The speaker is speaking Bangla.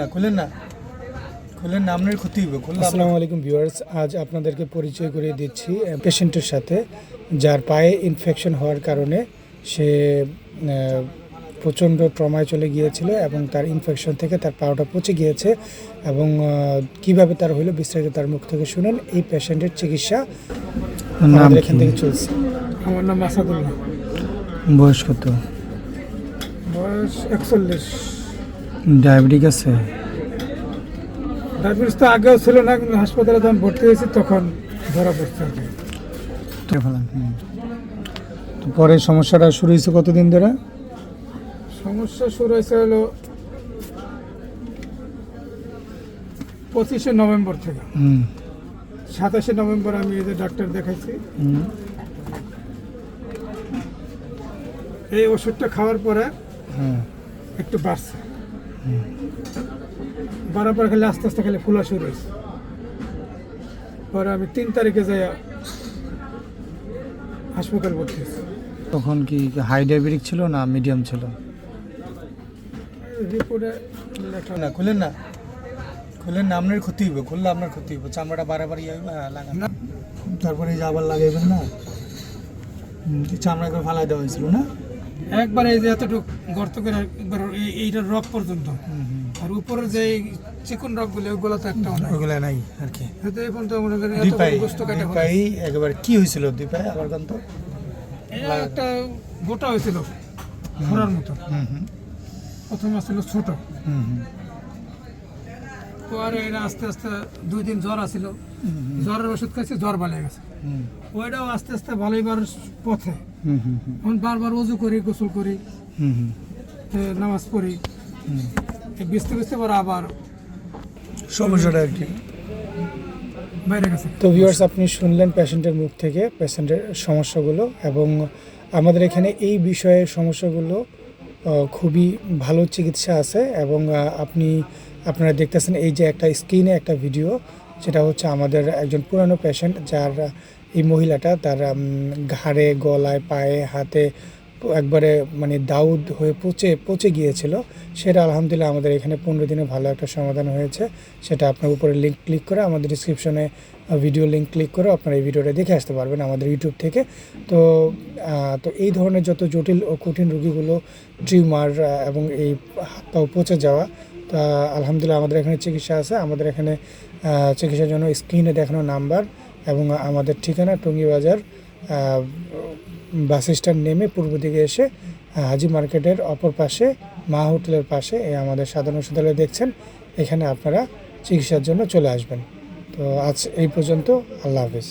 না খুলেন না। খুলেন না আপনার ক্ষতি হবে। খুললে আসসালামু আলাইকুম ভিউয়ার্স আজ আপনাদেরকে পরিচয় করিয়ে দিচ্ছি পেশেন্টের সাথে যার পায়ে ইনফেকশন হওয়ার কারণে সে প্রচণ্ড ট্রমায় চলে গিয়েছিল এবং তার ইনফেকশন থেকে তার পাওটা পচে গিয়েছে এবং কীভাবে তার হলো বিস্তারিত তার মুখ থেকে শুনেন। এই পেশেন্টের চিকিৎসা আমাদের এখান থেকে চলছে। আমার নাম আসাদুল্লাহ। বয়স কত? বয়স একচল্লিশ। ডায়াবেটিক আছে। ডায়াবেটিস তো আগেও ছিল না কিন্তু হাসপাতালে যখন ভর্তি হয়েছি তখন ধরা পড়ছে। তো পরে সমস্যাটা শুরু হয়েছে কতদিন ধরে? সমস্যা শুরু হয়েছে হলো পঁচিশে নভেম্বর থেকে। হুম। সাতাশে নভেম্বর আমি এদের ডাক্তার দেখাইছি। হুম। এই ওষুধটা খাওয়ার পরে একটু বাড়ছে। বাড়ার পরে খালি আস্তে আস্তে খালি ফুলা শুরু হয়েছে। পরে আমি তিন তারিখে যাই হাসপাতাল ভর্তি হয়েছি। তখন কি হাই ডায়াবেটিক ছিল না মিডিয়াম ছিল? রিপোর্টে লেখা না খুলেন না। খুলেন না আপনার ক্ষতি হবে খুললে আপনার ক্ষতি হবে চামড়াটা বারবার ইয়ে হবে হ্যাঁ, লাগান। না। তারপরে এই যে আবার লাগাইবেন না? চামড়া করে ফালাই দেওয়া হয়েছিল না? একবার এই যে এতটুকু গর্ত করে একবার এইটার রক পর্যন্ত। আর উপরে যে চিকন রকগুলো ওগুলো তো একটা ওগুলা নাই আর কি। হয়তো এই পর্যন্ত মনে করেন দীপাই। দীপাই একেবারে কি হয়েছিল দীপাই আবার কান্ত একটা গোটা হয়েছিল ঘোড়ার মতো। হুম হুম। প্রথমে ছিল ছোট। হুম হুম। পরে এটা আস্তে আস্তে দুই দিন জ্বর আসছিল জ্বরের ওষুধ খাইছে জ্বর ভালো গেছে। ওইটাও আস্তে আস্তে ভালোই বার পথে এখন বারবার উজু করি গোসল করি নামাজ পড়ি। বিস্তে বিস্তে পরে আবার সমস্যাটা আর কি? বাইরে গেছে। তো ভিউয়ার্স আপনি শুনলেন পেশেন্টের মুখ থেকে পেশেন্টের সমস্যাগুলো এবং আমাদের এখানে এই বিষয়ে সমস্যাগুলো খুবই ভালো চিকিৎসা আছে এবং আপনি আপনারা দেখতেছেন এই যে একটা স্ক্রিনে একটা ভিডিও যেটা হচ্ছে আমাদের একজন পুরানো পেশেন্ট যার এই মহিলাটা তার ঘাড়ে, গলায়, পায়ে, হাতে একবারে মানে দাউদ হয়ে পচে পচে গিয়েছিল। সেটা আলহামদুলিল্লাহ আমাদের এখানে পনেরো দিনে ভালো একটা সমাধান হয়েছে। সেটা আপনার উপরে লিঙ্ক ক্লিক করে আমাদের ডিসক্রিপশনে ভিডিও লিঙ্ক ক্লিক করে আপনারা এই ভিডিওটা দেখে আসতে পারবেন আমাদের ইউটিউব থেকে। তো তো এই ধরনের যত জটিল ও কঠিন রোগীগুলো, টিউমার এবং এই হাত পাও পচে যাওয়া, তা আলহামদুলিল্লাহ আমাদের এখানে চিকিৎসা আছে। আমাদের এখানে চিকিৎসার জন্য স্ক্রিনে দেখানো নাম্বার এবং আমাদের ঠিকানা টঙ্গী বাজার বাস স্ট্যান্ড নেমে পূর্ব দিকে এসে হাজি মার্কেটের অপর পাশে, মা হোটেলের পাশে আমাদের সাধারণ হাসপাতালে দেখছেন। এখানে আপনারা চিকিৎসার জন্য চলে আসবেন। তো আজ এই পর্যন্ত, আল্লাহ হাফিজ।